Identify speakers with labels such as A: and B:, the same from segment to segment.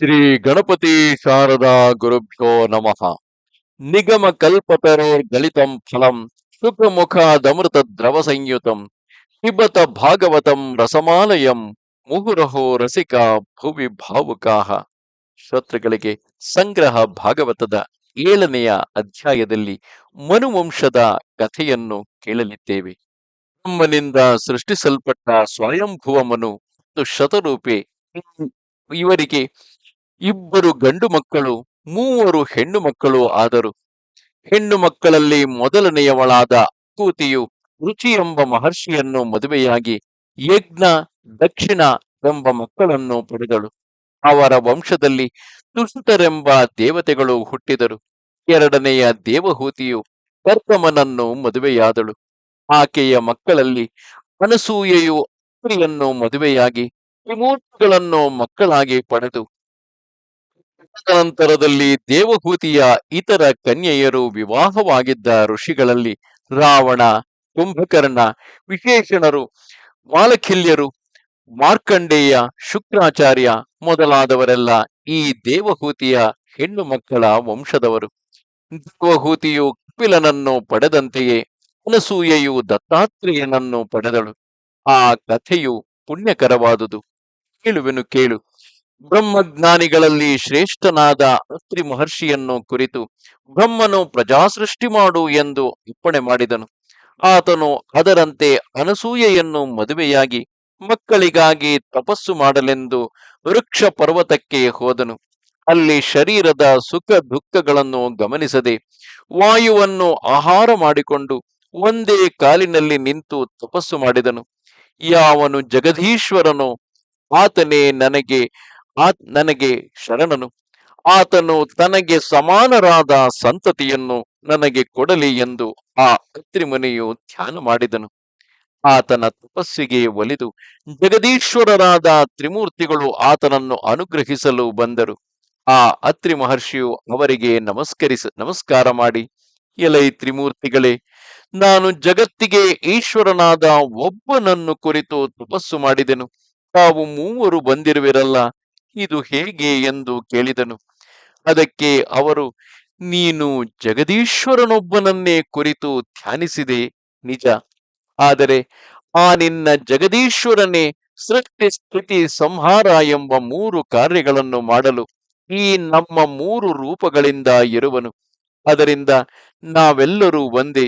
A: ಶ್ರೀ ಗಣಪತಿ ಶಾರದಾ ಗುರುಭ್ಯೋ ನಮಃ. ನಿಗಮ ಕಲ್ಪತರೋರ್ಗಲಿತಂ ಫಲಂ ಸುಖಮುಖಾದಮೃತ ದ್ರವ ಸಂಯುತಂ ಪಿಬತ ಭಾಗವತಂ ರಸಮಾಲಯಂ ಮುಹುರಹೋ ರಸಿಕ ಭುವಿ ಭಾವುಕಾಹ. ಶ್ರೋತೃಗಳಿಗೆ ಸಂಗ್ರಹ ಭಾಗವತದ ಏಳನೆಯ ಅಧ್ಯಾಯದಲ್ಲಿ ಮನುವಂಶದ ಕಥೆಯನ್ನು ಕೇಳಲಿದ್ದೇವೆ. ಬ್ರಹ್ಮನಿಂದ ಸೃಷ್ಟಿಸಲ್ಪಟ್ಟ ಸ್ವಯಂಭುವ ಮನು ಮತ್ತು ಶತರೂಪೆ ಇವರಿಗೆ ಇಬ್ಬರು ಗಂಡು ಮಕ್ಕಳು, ಮೂವರು ಹೆಣ್ಣು ಮಕ್ಕಳು ಆದರು. ಹೆಣ್ಣು ಮಕ್ಕಳಲ್ಲಿ ಮೊದಲನೆಯವಳಾದ ಅಕೂತಿಯು ರುಚಿ ಎಂಬ ಮಹರ್ಷಿಯನ್ನು ಮದುವೆಯಾಗಿ ಯಜ್ಞ, ದಕ್ಷಿಣ ಎಂಬ ಮಕ್ಕಳನ್ನು ಪಡೆದಳು. ಅವರ ವಂಶದಲ್ಲಿ ತುಸುತರೆಂಬ ದೇವತೆಗಳು ಹುಟ್ಟಿದರು. ಎರಡನೆಯ ದೇವಹೂತಿಯು ಕರ್ಕಮನನ್ನು ಮದುವೆಯಾದಳು. ಆಕೆಯ ಮಕ್ಕಳಲ್ಲಿ ಅನಸೂಯೆಯು ಅತ್ರಿಯನ್ನು ಮದುವೆಯಾಗಿ ತ್ರಿಮೂರ್ತಿಗಳನ್ನು ಮಕ್ಕಳಾಗಿ ಪಡೆದು ತದನಂತರದಲ್ಲಿ ದೇವಹೂತಿಯ ಇತರ ಕನ್ಯೆಯರು ವಿವಾಹವಾಗಿದ್ದ ಋಷಿಗಳಲ್ಲಿ ರಾವಣ, ಕುಂಭಕರ್ಣ, ವಿಶೇಷಣರು ಮಾಲಖಿಲ್ಯರು ಮಾರ್ಕಂಡೇಯ, ಶುಕ್ರಾಚಾರ್ಯ ಮೊದಲಾದವರೆಲ್ಲ ಈ ದೇವಹೂತಿಯ ಹೆಣ್ಣು ಮಕ್ಕಳ ವಂಶದವರು. ದೇವಹೂತಿಯು ಕಪಿಲನನ್ನು ಪಡೆದಂತೆಯೇ ಅನಸೂಯೆಯು ದತ್ತಾತ್ರೇಯನನ್ನು ಪಡೆದಳು. ಆ ಕಥೆಯು ಪುಣ್ಯಕರವಾದುದು. ಕೇಳುವೆನು ಕೇಳು. ಬ್ರಹ್ಮಜ್ಞಾನಿಗಳಲ್ಲಿ ಶ್ರೇಷ್ಠನಾದ ಅತ್ರಿ ಮಹರ್ಷಿಯನ್ನು ಕುರಿತು ಬ್ರಹ್ಮನು ಪ್ರಜಾಸೃಷ್ಟಿ ಮಾಡು ಎಂದು ಅಪ್ಪಣೆ ಮಾಡಿದನು. ಆತನು ಅದರಂತೆ ಅನಸೂಯೆಯನ್ನು ಮದುವೆಯಾಗಿ ಮಕ್ಕಳಿಗಾಗಿ ತಪಸ್ಸು ಮಾಡಲೆಂದು ವೃಕ್ಷ ಪರ್ವತಕ್ಕೆ ಹೋದನು. ಅಲ್ಲಿ ಶರೀರದ ಸುಖ ದುಃಖಗಳನ್ನು ಗಮನಿಸದೆ ವಾಯುವನ್ನು ಆಹಾರ ಮಾಡಿಕೊಂಡು ಒಂದೇ ಕಾಲಿನಲ್ಲಿ ನಿಂತು ತಪಸ್ಸು ಮಾಡಿದನು. ಯಾವನು ಜಗದೀಶ್ವರನು ಆತನೇ ನನಗೆ ಆ ನನಗೆ ಶರಣನು. ಆತನು ತನಗೆ ಸಮಾನರಾದ ಸಂತತಿಯನ್ನು ನನಗೆ ಕೊಡಲಿ ಎಂದು ಆ ಅತ್ರಿಮುನಿಯು ಧ್ಯಾನ ಮಾಡಿದನು. ಆತನ ತಪಸ್ಸಿಗೆ ಒಲಿದು ಜಗದೀಶ್ವರರಾದ ತ್ರಿಮೂರ್ತಿಗಳು ಆತನನ್ನು ಅನುಗ್ರಹಿಸಲು ಬಂದರು. ಆ ಅತ್ರಿ ಮಹರ್ಷಿಯು ಅವರಿಗೆ ನಮಸ್ಕರಿಸ, ನಮಸ್ಕಾರ ಮಾಡಿ, ಎಲೈ ತ್ರಿಮೂರ್ತಿಗಳೇ, ನಾನು ಜಗತ್ತಿಗೆ ಈಶ್ವರನಾದ ಒಬ್ಬನನ್ನು ಕುರಿತು ತಪಸ್ಸು ಮಾಡಿದೆನು. ತಾವು ಮೂವರು ಬಂದಿರುವಿರಲ್ಲ ಇದು ಹೇಗೆ ಎಂದು ಕೇಳಿದನು. ಅದಕ್ಕೆ ಅವರು, ನೀನು ಜಗದೀಶ್ವರನೊಬ್ಬನನ್ನೇ ಕುರಿತು ಧ್ಯಾನಿಸಿದೆ ನಿಜ. ಆದರೆ ಆ ನಿನ್ನ ಜಗದೀಶ್ವರನೇ ಸೃಷ್ಟಿ ಸ್ಥಿತಿ ಸಂಹಾರ ಎಂಬ ಮೂರು ಕಾರ್ಯಗಳನ್ನು ಮಾಡಲು ಈ ನಮ್ಮ ಮೂರು ರೂಪಗಳಿಂದ ಇರುವನು. ಅದರಿಂದ ನಾವೆಲ್ಲರೂ ಒಂದೇ,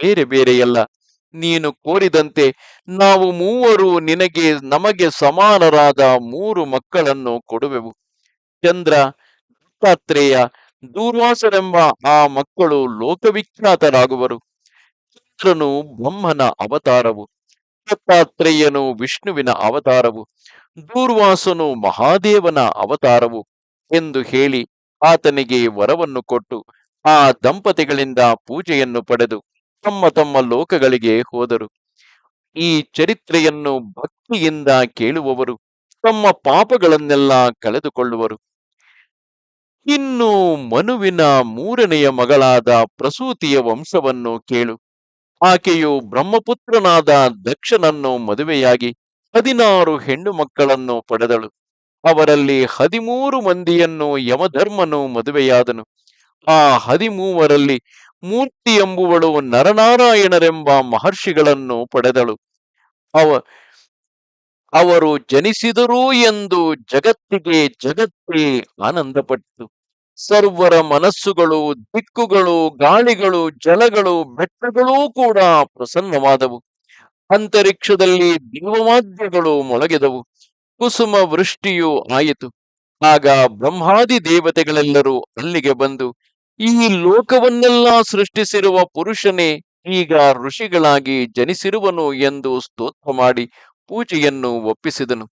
A: ಬೇರೆ ಬೇರೆಯಲ್ಲ. ನೀನು ಕೋರಿದಂತೆ ನಾವು ಮೂವರು ನಿನಗೆ, ನಮಗೆ ಸಮಾನರಾದ ಮೂರು ಮಕ್ಕಳನ್ನು ಕೊಡುವೆವು. ಚಂದ್ರ ದತ್ತಾತ್ರೇಯ ದೂರ್ವಾಸರೆಂಬ ಆ ಮಕ್ಕಳು ಲೋಕವಿಖ್ಯಾತರಾಗುವರು. ಚಂದ್ರನು ಬ್ರಹ್ಮನ ಅವತಾರವು ದತ್ತಾತ್ರೇಯನು ವಿಷ್ಣುವಿನ ಅವತಾರವು, ದೂರ್ವಾಸನು ಮಹಾದೇವನ ಅವತಾರವು ಎಂದು ಹೇಳಿ ಆತನಿಗೆ ವರವನ್ನು ಕೊಟ್ಟು ಆ ದಂಪತಿಗಳಿಂದ ಪೂಜೆಯನ್ನು ಪಡೆದು ತಮ್ಮ ತಮ್ಮ ಲೋಕಗಳಿಗೆ ಹೋದರು. ಈ ಚರಿತ್ರೆಯನ್ನು ಭಕ್ತಿಯಿಂದ ಕೇಳುವವರು, ತಮ್ಮ ಪಾಪಗಳನ್ನೆಲ್ಲ ಕಳೆದುಕೊಳ್ಳುವರು. ಇನ್ನು ಮನುವಿನ ಮೂರನೆಯ ಮಗಳಾದ ಪ್ರಸೂತಿಯ ವಂಶವನ್ನು ಕೇಳು. ಆಕೆಯು ಬ್ರಹ್ಮಪುತ್ರನಾದ ದಕ್ಷನನ್ನು ಮದುವೆಯಾಗಿ ಹದಿನಾರು ಹೆಣ್ಣು ಮಕ್ಕಳನ್ನು ಪಡೆದಳು. ಅವರಲ್ಲಿ ಹದಿಮೂರು ಮಂದಿಯನ್ನು ಯಮಧರ್ಮನು ಮದುವೆಯಾದನು. ಆ ಹದಿಮೂವರಲ್ಲಿ ಮೂರ್ತಿ ಎಂಬುವಳು ನರನಾರಾಯಣರೆಂಬ ಮಹರ್ಷಿಗಳನ್ನು ಪಡೆದಳು. ಅವ, ಅವರು ಜನಿಸಿದರು ಎಂದು ಜಗತ್ತಿಗೆ ಜಗತ್ತೇ ಆನಂದಪಟ್ಟಿತು ಸರ್ವರ ಮನಸ್ಸುಗಳು, ದಿಕ್ಕುಗಳು, ಗಾಳಿಗಳು, ಜಲಗಳು, ಬೆಟ್ಟಗಳೂ ಕೂಡ ಪ್ರಸನ್ನವಾದವು. ಅಂತರಿಕ್ಷದಲ್ಲಿ ದೇವವಾದ್ಯಗಳು ಮೊಳಗಿದವು. ಕುಸುಮ ವೃಷ್ಟಿಯು ಆಯಿತು. ಆಗ ಬ್ರಹ್ಮಾದಿ ದೇವತೆಗಳೆಲ್ಲರೂ ಅಲ್ಲಿಗೆ ಬಂದು ಈ ಲೋಕವನ್ನೆಲ್ಲ ಸೃಷ್ಟಿಸಿರುವ ಪುರುಷನೇ ಈಗ ಋಷಿಗಳಾಗಿ ಜನಿಸಿರುವನು ಎಂದು ಸ್ತೋತ್ರ ಮಾಡಿ ಪೂಜೆಯನ್ನು ಒಪ್ಪಿಸಿದನು.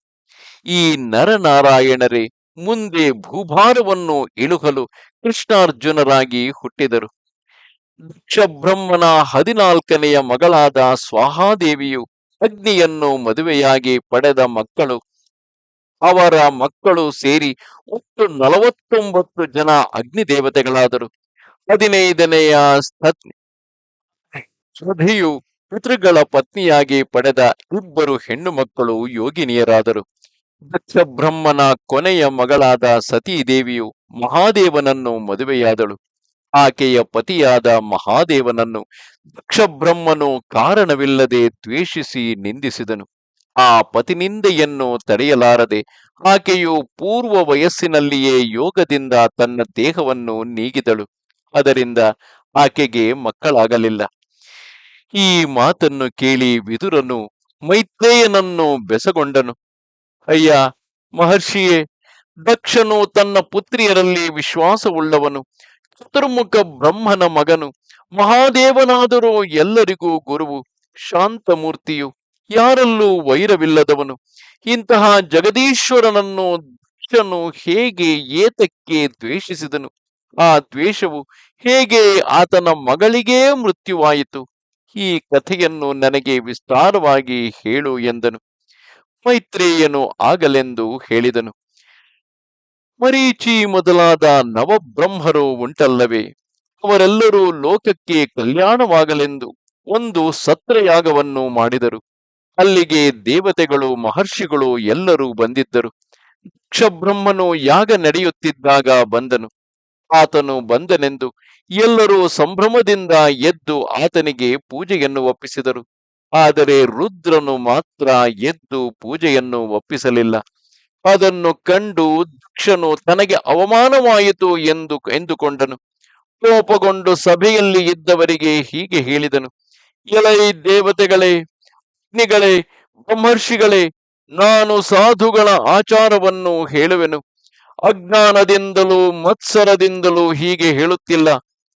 A: ಈ ನರನಾರಾಯಣರೇ, ಮುಂದೆ ಭೂಭಾರವನ್ನು ಇಳುಹಲು ಕೃಷ್ಣಾರ್ಜುನರಾಗಿ ಹುಟ್ಟಿದರು. ದಕ್ಷ ಬ್ರಹ್ಮನ ಹದಿನಾಲ್ಕನೆಯ ಮಗಳಾದ ಸ್ವಾಹಾದೇವಿಯು ಅಗ್ನಿಯನ್ನು ಮದುವೆಯಾಗಿ ಪಡೆದ ಮಕ್ಕಳು. ಅವರ ಮಕ್ಕಳು ಸೇರಿ ಒಟ್ಟು ನಲವತ್ತೊಂಬತ್ತು ಜನ ಅಗ್ನಿ ದೇವತೆಗಳಾದರು ಹದಿನೈದನೆಯ ಶ್ರದ್ಧೆಯು ಪಿತೃಗಳ ಪತ್ನಿಯಾಗಿ ಪಡೆದ ಇಬ್ಬರು ಹೆಣ್ಣು ಮಕ್ಕಳು ಯೋಗಿನಿಯರಾದರು. ದಕ್ಷ ಬ್ರಹ್ಮನ ಕೊನೆಯ ಮಗಳಾದ ಸತೀದೇವಿಯು ಮಹಾದೇವನನ್ನು ಮದುವೆಯಾದಳು. ಆಕೆಯ ಪತಿಯಾದ ಮಹಾದೇವನನ್ನು ದಕ್ಷ ಬ್ರಹ್ಮನು ಕಾರಣವಿಲ್ಲದೆ ದ್ವೇಷಿಸಿ ನಿಂದಿಸಿದನು. ಆ ಪತಿನಿಂದೆಯನ್ನು ತಡೆಯಲಾರದೆ ಆಕೆಯು ಪೂರ್ವ ವಯಸ್ಸಿನಲ್ಲಿಯೇ ಯೋಗದಿಂದ ತನ್ನ ದೇಹವನ್ನು ನೀಗಿದಳು. ಅದರಿಂದ ಆಕೆಗೆ ಮಕ್ಕಳಾಗಲಿಲ್ಲ. ಈ ಮಾತನ್ನು ಕೇಳಿ ವಿದುರನು ಮೈತ್ರೇಯನನ್ನು ಬೆಸಗೊಂಡನು. ಅಯ್ಯ, ಮಹರ್ಷಿಯೇ, ದಕ್ಷನು ತನ್ನ ಪುತ್ರಿಯರಲ್ಲಿ ವಿಶ್ವಾಸವುಳ್ಳವನು, ಚತುರ್ಮುಖ ಬ್ರಹ್ಮನ ಮಗನು, ಮಹಾದೇವನಾದರೂ ಎಲ್ಲರಿಗೂ ಗುರುವು, ಶಾಂತಮೂರ್ತಿಯು, ಯಾರಲ್ಲೂ ವೈರವಿಲ್ಲದವನು. ಇಂತಹ ಜಗದೀಶ್ವರನನ್ನು ದಕ್ಷನು ಹೇಗೆ ಏತಕ್ಕೆ ದ್ವೇಷಿಸಿದನು? ಆ ದ್ವೇಷವು ಹೇಗೆ ಆತನ ಮಗಳಿಗೇ ಮೃತ್ಯುವಾಯಿತು? ಈ ಕಥೆಯನ್ನು ನನಗೆ ವಿಸ್ತಾರವಾಗಿ ಹೇಳು ಎಂದನು. ಮೈತ್ರೇಯನು ಆಗಲೆಂದು ಹೇಳಿದನು. ಮರೀಚಿ ಮೊದಲಾದ ನವಬ್ರಹ್ಮರು ಉಂಟಲ್ಲವೇ? ಅವರೆಲ್ಲರೂ ಲೋಕಕ್ಕೆ ಕಲ್ಯಾಣವಾಗಲೆಂದು ಒಂದು ಸತ್ರಯಾಗವನ್ನು ಮಾಡಿದರು. ಅಲ್ಲಿಗೆ ದೇವತೆಗಳು, ಮಹರ್ಷಿಗಳು ಎಲ್ಲರೂ ಬಂದಿದ್ದರು. ದಕ್ಷಬ್ರಹ್ಮನು ಯಾಗ ನಡೆಯುತ್ತಿದ್ದಾಗ ಬಂದನು. ಆತನು ಬಂದನೆಂದು ಎಲ್ಲರೂ ಸಂಭ್ರಮದಿಂದ ಎದ್ದು ಆತನಿಗೆ ಪೂಜೆಯನ್ನು ಒಪ್ಪಿಸಿದರು. ಆದರೆ ರುದ್ರನು ಮಾತ್ರ ಎದ್ದು ಪೂಜೆಯನ್ನು ಒಪ್ಪಿಸಲಿಲ್ಲ. ಅದನ್ನು ಕಂಡು ದಕ್ಷನು ತನಗೆ ಅವಮಾನವಾಯಿತು ಎಂದು ಎಂದುಕೊಂಡನು. ಕೋಪಗೊಂಡು ಸಭೆಯಲ್ಲಿ ಇದ್ದವರಿಗೆ ಹೀಗೆ ಹೇಳಿದನು. ಎಲೈ ದೇವತೆಗಳೇ, ಅಗ್ನಿಗಳೇ ಬ್ರಹ್ಮರ್ಷಿಗಳೇ ನಾನು ಸಾಧುಗಳ ಆಚಾರವನ್ನು ಹೇಳುವೆನು. ಅಜ್ಞಾನದಿಂದಲೂ ಮತ್ಸರದಿಂದಲೂ ಹೀಗೆ ಹೇಳುತ್ತಿಲ್ಲ.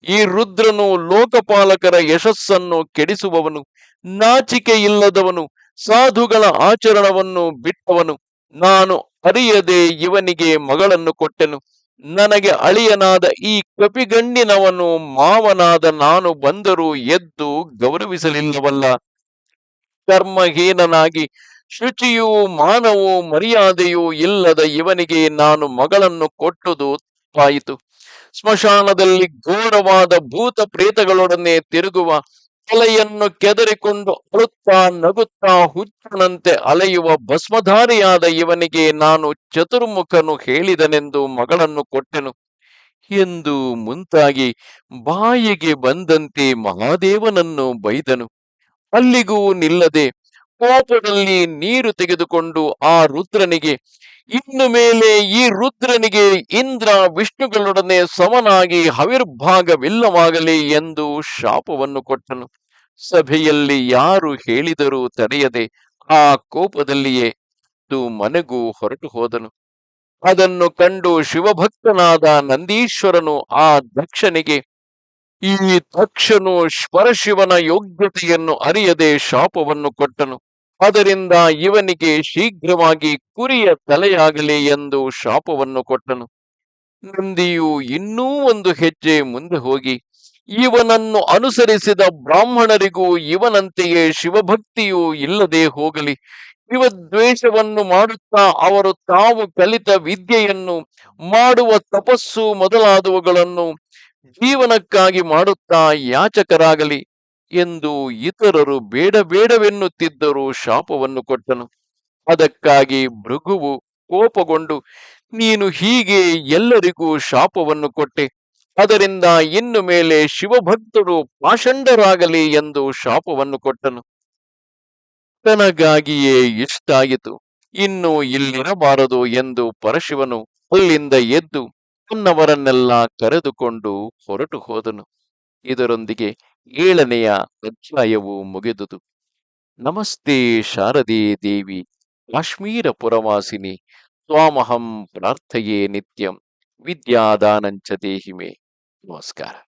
A: ಈ ರುದ್ರನು ಲೋಕಪಾಲಕರ ಯಶಸ್ಸನ್ನು ಕೆಡಿಸುವವನು ನಾಚಿಕೆ ಇಲ್ಲದವನು ಸಾಧುಗಳ ಆಚರಣವನ್ನು ಬಿಟ್ಟವನು. ನಾನು ಅರಿಯದೆ ಇವನಿಗೆ ಮಗಳನ್ನು ಕೊಟ್ಟೆನು. ನನಗೆ ಅಳಿಯನಾದ ಈ ಕಪಿಗಣ್ಣಿನವನು ಮಾವನಾದ ನಾನು ಬಂದರೂ ಎದ್ದು ಗೌರವಿಸಲಿಲ್ಲವಲ್ಲ. ಕರ್ಮಹೀನನಾಗಿ ಶುಚಿಯೂ ಮಾನವೂ ಮರ್ಯಾದೆಯೂ ಇಲ್ಲದ ಇವನಿಗೆ ನಾನು ಮಗಳನ್ನು ಕೊಟ್ಟುದು ತಪ್ಪಾಯಿತು ಸ್ಮಶಾನದಲ್ಲಿ ಘೋರವಾದ ಭೂತ ಪ್ರೇತಗಳೊಡನೆ ತಿರುಗುವ ತಲೆಯನ್ನು ಕೆದರಿಕೊಂಡು ಅಳುತ್ತಾ ನಗುತ್ತಾ ಹುಚ್ಚನಂತೆ ಅಲೆಯುವ ಭಸ್ಮಧಾರಿಯಾದ ಇವನಿಗೆ ನಾನು ಚತುರ್ಮುಖನು ಹೇಳಿದನೆಂದು ಮಗಳನ್ನು ಕೊಟ್ಟೆನು. ಎಂದು ಮುಂತಾಗಿ ಬಾಯಿಗೆ ಬಂದಂತೆ ಮಹಾದೇವನನ್ನು ಬೈದನು. ಅಲ್ಲಿಗೂ ನಿಲ್ಲದೆ ಕೋಪದಲ್ಲಿ ನೀರು ತೆಗೆದುಕೊಂಡು ಆ ರುದ್ರನಿಗೆ, ಇನ್ನು ಮೇಲೆ ಈ ರುದ್ರನಿಗೆ ಇಂದ್ರ ವಿಷ್ಣುಗಳೊಡನೆ ಸಮನಾಗಿ ಹವಿರ್ಭಾಗವಿಲ್ಲವಾಗಲಿ ಎಂದು ಶಾಪವನ್ನು ಕೊಟ್ಟನು. ಸಭೆಯಲ್ಲಿ ಯಾರು ಹೇಳಿದರೂ ತಡೆಯದೆ ಆ ಕೋಪದಲ್ಲಿಯೇ ಮನೆಗೂ ಹೊರಟು ಹೋದನು. ಅದನ್ನು ಕಂಡು ಶಿವಭಕ್ತನಾದ ನಂದೀಶ್ವರನು ಆ ದಕ್ಷನಿಗೆ, ಈ ದಕ್ಷನು ಪರಶಿವನ ಯೋಗ್ಯತೆಯನ್ನು ಅರಿಯದೆ ಶಾಪವನ್ನು ಕೊಟ್ಟನು. ಅದರಿಂದ ಇವನಿಗೆ ಶೀಘ್ರವಾಗಿ ಕುರಿಯ ತಲೆಯಾಗಲಿ ಎಂದು ಶಾಪವನ್ನು ಕೊಟ್ಟನು. ನಂದಿಯು ಇನ್ನೂ ಒಂದು ಹೆಜ್ಜೆ ಮುಂದೆ ಹೋಗಿ, ಇವನನ್ನು ಅನುಸರಿಸಿದ ಬ್ರಾಹ್ಮಣರಿಗೂ ಇವನಂತೆಯೇ ಶಿವಭಕ್ತಿಯೂ ಇಲ್ಲದೆ ಹೋಗಲಿ. ಇವ ದ್ವೇಷವನ್ನು ಮಾಡುತ್ತಾ ಅವರು ತಾವು ಕಲಿತ ವಿದ್ಯೆಯನ್ನು, ಮಾಡುವ ತಪಸ್ಸು ಮೊದಲಾದವುಗಳನ್ನು ಜೀವನಕ್ಕಾಗಿ ಮಾಡುತ್ತಾ ಯಾಚಕರಾಗಲಿ. ಎಂದು ಇತರರು ಬೇಡ ಬೇಡವೆನ್ನುತ್ತಿದ್ದರೂ ಶಾಪವನ್ನು ಕೊಟ್ಟನು. ಅದಕ್ಕಾಗಿ ಭೃಗುವು ಕೋಪಗೊಂಡು, ನೀನು ಹೀಗೆ ಎಲ್ಲರಿಗೂ ಶಾಪವನ್ನು ಕೊಟ್ಟೆ. ಅದರಿಂದ ಇನ್ನು ಮೇಲೆ ಶಿವಭಕ್ತರು ಪಾಷಂಡರಾಗಲಿ ಎಂದು ಶಾಪವನ್ನು ಕೊಟ್ಟನು. ತನಗಾಗಿಯೇ ಇಷ್ಟಾಯಿತು. ಇನ್ನು ಇಲ್ಲಿರಬಾರದು ಎಂದು ಪರಶಿವನು ಅಲ್ಲಿಂದ ಎದ್ದು ತನ್ನವರನ್ನೆಲ್ಲ ಕರೆದುಕೊಂಡು ಹೊರಟು ಹೋದನು. ಇದರೊಂದಿಗೆ ಏಳನೆಯ ಅಧ್ಯಾಯವು ಮುಗಿದುದು. ನಮಸ್ತೆ ಶಾರದೆ ದೇವಿ ಕಾಶ್ಮೀರ ಪುರವಾಸಿನಿ ಸ್ವಾಮಹಂ ಪ್ರಾರ್ಥಯೇ ನಿತ್ಯಂ ವಿದ್ಯಾದಾನಂಚ ದೇಹಿಮೆ. ನಮಸ್ಕಾರ.